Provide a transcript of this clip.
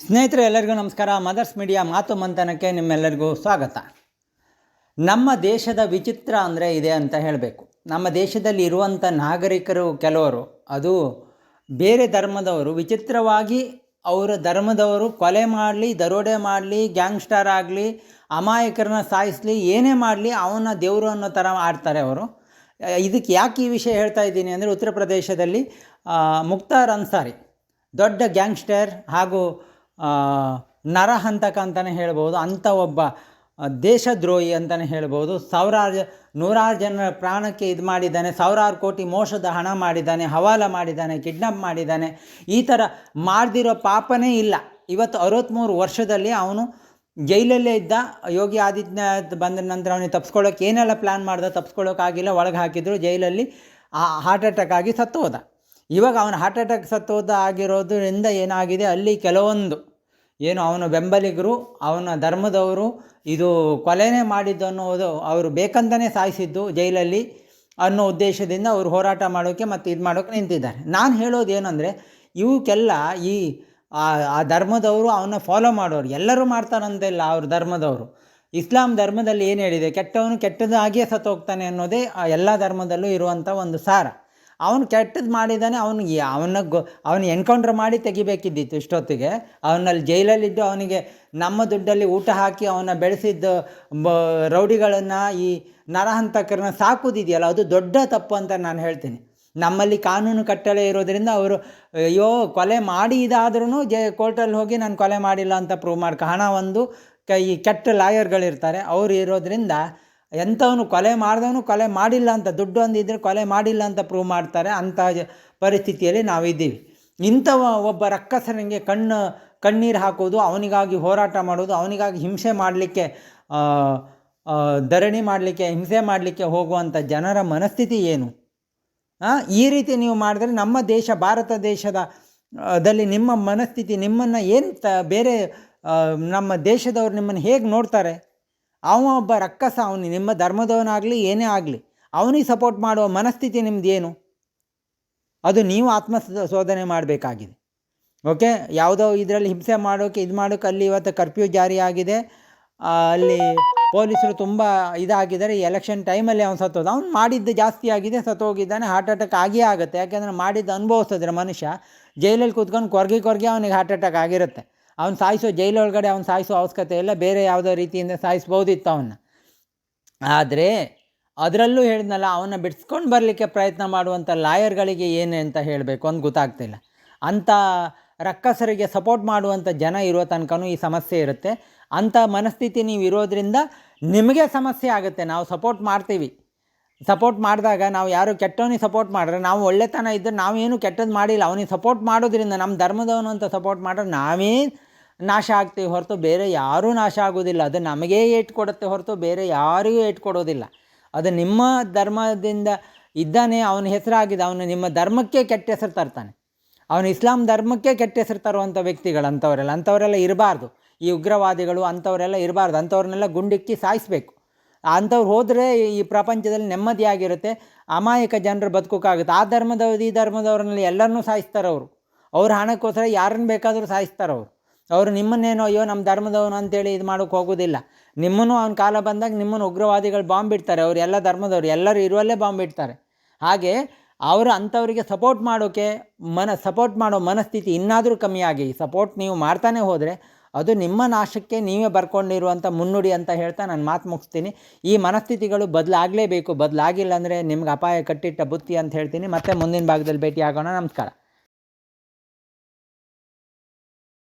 ಸ್ನೇಹಿತರೆ, ಎಲ್ಲರಿಗೂ ನಮಸ್ಕಾರ. ಮದರ್ಸ್ ಮೀಡಿಯಾ ಮಾತು ಮಂಥನಕ್ಕೆ ನಿಮ್ಮೆಲ್ಲರಿಗೂ ಸ್ವಾಗತ. ನಮ್ಮ ದೇಶದ ವಿಚಿತ್ರ ಅಂದರೆ ಇದೆ ಅಂತ ಹೇಳಬೇಕು. ನಮ್ಮ ದೇಶದಲ್ಲಿ ಇರುವಂಥ ನಾಗರಿಕರು ಕೆಲವರು, ಅದು ಬೇರೆ ಧರ್ಮದವರು. ವಿಚಿತ್ರವಾಗಿ ಅವರ ಧರ್ಮದವರು ಕೊಲೆ ಮಾಡಲಿ, ದರೋಡೆ ಮಾಡಲಿ, ಗ್ಯಾಂಗ್ಸ್ಟರ್ ಆಗಲಿ, ಅಮಾಯಕರನ್ನ ಸಾಯಿಸಲಿ, ಏನೇ ಮಾಡಲಿ ಅವನ ದೇವರು ಅನ್ನೋ ಥರ ಆಡ್ತಾರೆ ಅವರು. ಇದಕ್ಕೆ ಯಾಕೆ ಈ ವಿಷಯ ಹೇಳ್ತಾ ಇದ್ದೀನಿ ಅಂದರೆ ಉತ್ತರ ಪ್ರದೇಶದಲ್ಲಿ ಮುಕ್ತಾರ್ ಅನ್ಸಾರಿ, ದೊಡ್ಡ ಗ್ಯಾಂಗ್ಸ್ಟರ್ ಹಾಗೂ ನರಹಂತಕ ಅಂತಲೇ ಹೇಳ್ಬೋದು ಅಂಥ ಒಬ್ಬ ದೇಶದ್ರೋಹಿ ಅಂತಲೇ ಹೇಳ್ಬೋದು. ಸಾವಿರಾರು ನೂರಾರು ಜನರ ಪ್ರಾಣಕ್ಕೆ ಇದು ಮಾಡಿದ್ದಾನೆ, ಸಾವಿರಾರು ಕೋಟಿ ಮೋಸದ ಹಣ ಮಾಡಿದ್ದಾನೆ, ಹವಾಲ ಮಾಡಿದ್ದಾನೆ, ಕಿಡ್ನಾಪ್ ಮಾಡಿದ್ದಾನೆ. ಈ ಥರ ಮಾಡದಿರೋ ಪಾಪನೇ ಇಲ್ಲ. ಇವತ್ತು ಅರವತ್ತ್ಮೂರು ವರ್ಷದಲ್ಲಿ ಅವನು ಜೈಲಲ್ಲೇ ಇದ್ದ, ಯೋಗಿ ಆದಿತ್ಯನಾಥ್ ಬಂದ ನಂತರ ಅವನಿಗೆ ತಪ್ಸ್ಕೊಳ್ಳೋಕೆ ಏನೆಲ್ಲ ಪ್ಲ್ಯಾನ್ ಮಾಡ್ದ ತಪ್ಸ್ಕೊಳ್ಳೋಕ್ಕಾಗಿಲ್ಲ ಒಳಗೆ ಹಾಕಿದ್ರು, ಜೈಲಲ್ಲಿ ಆ ಹಾರ್ಟ್ ಅಟ್ಯಾಕ್ ಆಗಿ ಸತ್ತು ಹೋದ ಇವಾಗ ಅವನ ಹಾರ್ಟ್ ಅಟ್ಯಾಕ್ ಸತ್ತು ಹೋದ ಆಗಿರೋದ್ರಿಂದ ಏನಾಗಿದೆ, ಅಲ್ಲಿ ಕೆಲವೊಂದು ಏನು ಅವನ ಬೆಂಬಲಿಗರು, ಅವನ ಧರ್ಮದವರು ಇದು ಕೊಲೆನೇ ಮಾಡಿದ್ದು ಅನ್ನೋದು ಅವರು ಬೇಕಂತಲೇ ಸಾಯಿಸಿದ್ದು ಜೈಲಲ್ಲಿ ಅನ್ನೋ ಉದ್ದೇಶದಿಂದ ಅವರು ಹೋರಾಟ ಮಾಡೋಕ್ಕೆ ಮತ್ತು ಇದು ಮಾಡೋಕ್ಕೆ ನಿಂತಿದ್ದಾರೆ. ನಾನು ಹೇಳೋದು ಏನಂದರೆ, ಇವಕ್ಕೆಲ್ಲ ಈ ಆ ಧರ್ಮದವರು ಅವನ್ನ ಫಾಲೋ ಮಾಡೋರು, ಎಲ್ಲರೂ ಮಾಡ್ತಾರಂತಿಲ್ಲ ಅವ್ರ ಧರ್ಮದವರು. ಇಸ್ಲಾಂ ಧರ್ಮದಲ್ಲಿ ಏನು ಹೇಳಿದೆ, ಕೆಟ್ಟವನು ಕೆಟ್ಟದಾಗಿಯೇ ಸತ್ತೋಗ್ತಾನೆ ಅನ್ನೋದೇ ಆ ಎಲ್ಲ ಧರ್ಮದಲ್ಲೂ ಇರುವಂಥ ಒಂದು ಸಾರ. ಅವನು ಕೆಟ್ಟದ್ದು ಮಾಡಿದ್ದಾನೆ ಅವನಿಗೆ ಅವನ ಗೊ, ಅವನು ಎನ್ಕೌಂಟ್ರ್ ಮಾಡಿ ತೆಗಿಬೇಕಿದ್ದಿತ್ತು ಇಷ್ಟೊತ್ತಿಗೆ. ಅವನಲ್ಲಿ ಜೈಲಲ್ಲಿದ್ದು ಅವನಿಗೆ ನಮ್ಮ ದುಡ್ಡಲ್ಲಿ ಊಟ ಹಾಕಿ ಅವನ ಬೆಳೆಸಿದ್ದ ಬ, ರೌಡಿಗಳನ್ನು ಈ ನರಹಂತಕರನ್ನ ಸಾಕೋದಿದೆಯಲ್ಲ, ಅದು ದೊಡ್ಡ ತಪ್ಪು ಅಂತ ನಾನು ಹೇಳ್ತೀನಿ. ನಮ್ಮಲ್ಲಿ ಕಾನೂನು ಕಟ್ಟಳೆ ಇರೋದರಿಂದ ಅವರು, ಅಯ್ಯೋ, ಕೊಲೆ ಮಾಡಿ ಇದಾದ್ರೂ ಜೆ, ಕೋರ್ಟಲ್ಲಿ ಹೋಗಿ ನಾನು ಕೊಲೆ ಮಾಡಿಲ್ಲ ಅಂತ ಪ್ರೂವ್ ಮಾಡ್ಕೊ, ಹಣ ಒಂದು ಕೈ ಈ ಕೆಟ್ಟ ಲಾಯರ್ಗಳಿರ್ತಾರೆ. ಅವರು ಇರೋದ್ರಿಂದ ಎಂಥವನು ಕೊಲೆ ಮಾಡಿದವನು ಕೊಲೆ ಮಾಡಿಲ್ಲ ಅಂತ ದುಡ್ಡು ಅಂದಿದ್ದರೆ ಕೊಲೆ ಮಾಡಿಲ್ಲ ಅಂತ ಪ್ರೂವ್ ಮಾಡ್ತಾರೆ. ಅಂಥ ಪರಿಸ್ಥಿತಿಯಲ್ಲಿ ನಾವಿದ್ದೀವಿ. ಇಂಥವ ಒಬ್ಬ ರಕ್ಕಸನಿಗೆ ಕಣ್ಣು, ಕಣ್ಣೀರು ಹಾಕೋದು ಅವನಿಗಾಗಿ ಹೋರಾಟ ಮಾಡೋದು ಅವನಿಗಾಗಿ ಹಿಂಸೆ ಮಾಡಲಿಕ್ಕೆ ಧರಣಿ ಮಾಡಲಿಕ್ಕೆ, ಹಿಂಸೆ ಮಾಡಲಿಕ್ಕೆ ಹೋಗುವಂಥ ಜನರ ಮನಸ್ಥಿತಿ ಏನು? ಈ ರೀತಿ ನೀವು ಮಾಡಿದ್ರೆ ನಮ್ಮ ದೇಶ, ಭಾರತ ದೇಶದ ದಲ್ಲಿ ನಿಮ್ಮ ಮನಸ್ಥಿತಿ ನಿಮ್ಮನ್ನು ಏನು ತ, ಬೇರೆ ನಮ್ಮ ದೇಶದವ್ರು ನಿಮ್ಮನ್ನು ಹೇಗೆ ನೋಡ್ತಾರೆ? ಅವ ಒಬ್ಬ ರಕ್ಕಸ ಅವನು, ನಿಮ್ಮ ಧರ್ಮದವನಾಗಲಿ, ಏನೇ ಆಗಲಿ, ಅವನಿಗೆ ಸಪೋರ್ಟ್ ಮಾಡುವ ಮನಸ್ಥಿತಿ ನಿಮ್ದು ಏನು? ಅದು ನೀವು ಆತ್ಮ ಶೋಧನೆ ಮಾಡಬೇಕಾಗಿದೆ. ಓಕೆ ಯಾವುದೋ ಇದರಲ್ಲಿ ಹಿಂಸೆ ಮಾಡೋಕ್ಕೆ ಇದು ಮಾಡೋಕ್ಕೆ ಅಲ್ಲಿ ಇವತ್ತು ಕರ್ಫ್ಯೂ ಜಾರಿಯಾಗಿದೆ ಅಲ್ಲಿ ಪೊಲೀಸರು ತುಂಬ ಇದಾಗಿದ್ದಾರೆ. ಎಲೆಕ್ಷನ್ ಟೈಮಲ್ಲಿ ಅವನು ಸತ್ತೋದು. ಅವ್ನು ಮಾಡಿದ್ದು ಜಾಸ್ತಿ ಆಗಿದೆ, ಸತ್ತೋಗಿದ್ದಾನೆ. ಹಾರ್ಟ್ ಅಟ್ಯಾಕ್ ಆಗಿಯೇ ಆಗುತ್ತೆ. ಯಾಕೆಂದರೆ ಮಾಡಿದ್ದು ಅನುಭವಿಸಿದ್ರೆ ಮನುಷ್ಯ. ಜೈಲಲ್ಲಿ ಕೂತ್ಕೊಂಡು ಕೊರಗಿ ಕೊರಗಿ ಅವನಿಗೆ ಹಾರ್ಟ್ ಅಟ್ಯಾಕ್ ಆಗಿರುತ್ತೆ. ಅವ್ನು ಸಾಯಿಸೋ ಜೈಲೊಳಗಡೆ ಅವನು ಸಾಯಿಸೋ ಅವಶ್ಯಕತೆ ಇಲ್ಲ, ಬೇರೆ ಯಾವುದೋ ರೀತಿಯಿಂದ ಸಾಯಿಸ್ಬೋದಿತ್ತು ಅವನ್ನ. ಆದರೆ ಅದರಲ್ಲೂ ಹೇಳಿದ್ನಲ್ಲ, ಅವನ್ನ ಬಿಡಿಸ್ಕೊಂಡು ಬರಲಿಕ್ಕೆ ಪ್ರಯತ್ನ ಮಾಡುವಂಥ ಲಾಯರ್ಗಳಿಗೆ ಏನು ಅಂತ ಹೇಳಬೇಕು ಅಂತ ಗೊತ್ತಾಗ್ತಿಲ್ಲ. ಅಂಥ ರಕ್ಕಸರಿಗೆ ಸಪೋರ್ಟ್ ಮಾಡುವಂಥ ಜನ ಇರೋ ತನಕನೂ ಈ ಸಮಸ್ಯೆ ಇರುತ್ತೆ. ಅಂಥ ಮನಸ್ಥಿತಿ ನೀವು ಇರೋದ್ರಿಂದ ನಿಮಗೆ ಸಮಸ್ಯೆ ಆಗುತ್ತೆ. ನಾವು ಸಪೋರ್ಟ್ ಮಾಡ್ತೀವಿ. ಸಪೋರ್ಟ್ ಮಾಡಿದಾಗ ನಾವು ಯಾರು ಕೆಟ್ಟವನಿಗೆ ಸಪೋರ್ಟ್ ಮಾಡಿದ್ರೆ ನಾವು ಒಳ್ಳೆತನ ಇದ್ದರೆ ನಾವೇನು ಕೆಟ್ಟದ್ದು ಮಾಡಿಲ್ಲ. ಅವನಿಗೆ ಸಪೋರ್ಟ್ ಮಾಡೋದ್ರಿಂದ, ನಮ್ಮ ಧರ್ಮದವನು ಅಂತ ಸಪೋರ್ಟ್ ಮಾಡಿದ್ರೆ ನಾವೇ ನಾಶ ಆಗ್ತೀವಿ ಹೊರತು ಬೇರೆ ಯಾರೂ ನಾಶ ಆಗೋದಿಲ್ಲ. ಅದು ನಮಗೇ ಏಟು ಕೊಡುತ್ತೆ ಹೊರತು ಬೇರೆ ಯಾರಿಗೂ ಏಟು ಕೊಡೋದಿಲ್ಲ. ಅದು ನಿಮ್ಮ ಧರ್ಮದಿಂದ ಇದ್ದಾನೆ, ಅವನ ಹೆಸರಾಗಿದೆ, ಅವನು ನಿಮ್ಮ ಧರ್ಮಕ್ಕೆ ಕೆಟ್ಟ ಹೆಸರು ತರ್ತಾನೆ. ಅವನು ಇಸ್ಲಾಂ ಧರ್ಮಕ್ಕೆ ಕೆಟ್ಟ ಹೆಸರು ತರುವಂಥ ವ್ಯಕ್ತಿಗಳು ಅಂಥವರೆಲ್ಲ ಅಂಥವರೆಲ್ಲ ಇರಬಾರ್ದು. ಈ ಉಗ್ರವಾದಿಗಳು ಅಂಥವರೆಲ್ಲ ಇರಬಾರ್ದು, ಅಂಥವ್ರನ್ನೆಲ್ಲ ಗುಂಡಿಕ್ಕಿ ಸಾಯಿಸಬೇಕು. ಅಂಥವ್ರು ಹೋದರೆ ಈ ಪ್ರಪಂಚದಲ್ಲಿ ನೆಮ್ಮದಿಯಾಗಿರುತ್ತೆ, ಅಮಾಯಕ ಜನರು ಬದುಕೋಕ್ಕಾಗುತ್ತೆ. ಆ ಧರ್ಮದವ್ರು, ಈ ಧರ್ಮದವ್ರನ್ನೆಲ್ಲ ಎಲ್ಲರನ್ನೂ ಸಾಯಿಸ್ತಾರೆ ಅವರು ಅವ್ರ ಹಣಕ್ಕೋಸ್ಕರ ಯಾರನ್ನು ಬೇಕಾದರೂ ಸಾಯಿಸ್ತಾರೆ ಅವರು ಅವರು ನಿಮ್ಮನ್ನೇನೋ, ಅಯ್ಯೋ ನಮ್ಮ ಧರ್ಮದವನು ಅಂತೇಳಿ ಇದು ಮಾಡೋಕೆ ಹೋಗೋದಿಲ್ಲ. ನಿಮ್ಮನ್ನು ಅವ್ನ ಕಾಲ ಬಂದಾಗ ನಿಮ್ಮನ್ನು ಉಗ್ರವಾದಿಗಳು ಬಾಂಬ್ ಇಡ್ತಾರೆ. ಅವರು ಎಲ್ಲ ಧರ್ಮದವ್ರು, ಎಲ್ಲರೂ ಇರುವಲ್ಲೇ ಬಾಂಬ್ ಇಡ್ತಾರೆ. ಹಾಗೆ ಅವರು ಅಂಥವರಿಗೆ ಸಪೋರ್ಟ್ ಮಾಡೋಕ್ಕೆ ಮನ, ಸಪೋರ್ಟ್ ಮಾಡೋ ಮನಸ್ಥಿತಿ ಇನ್ನಾದರೂ ಕಮ್ಮಿಯಾಗಿ ಸಪೋರ್ಟ್ ನೀವು ಮಾಡ್ತಾನೆ ಹೋದರೆ ಅದು ನಿಮ್ಮ ನಾಶಕ್ಕೆ ನೀವೇ ಬರ್ಕೊಂಡಿರುವಂಥ ಮುನ್ನುಡಿ ಅಂತ ಹೇಳ್ತಾ ನಾನು ಮಾತು ಮುಗಿಸ್ತೀನಿ. ಈ ಮನಸ್ಥಿತಿಗಳು ಬದಲಾಗಲೇಬೇಕು. ಬದಲಾಗಿಲ್ಲ ಅಂದರೆ ನಿಮ್ಗೆ ಅಪಾಯ ಕಟ್ಟಿಟ್ಟ ಬುತ್ತಿ ಅಂತ ಹೇಳ್ತೀನಿ. ಮತ್ತೆ ಮುಂದಿನ ಭಾಗದಲ್ಲಿ ಭೇಟಿ ಆಗೋಣ ನಮಸ್ಕಾರ.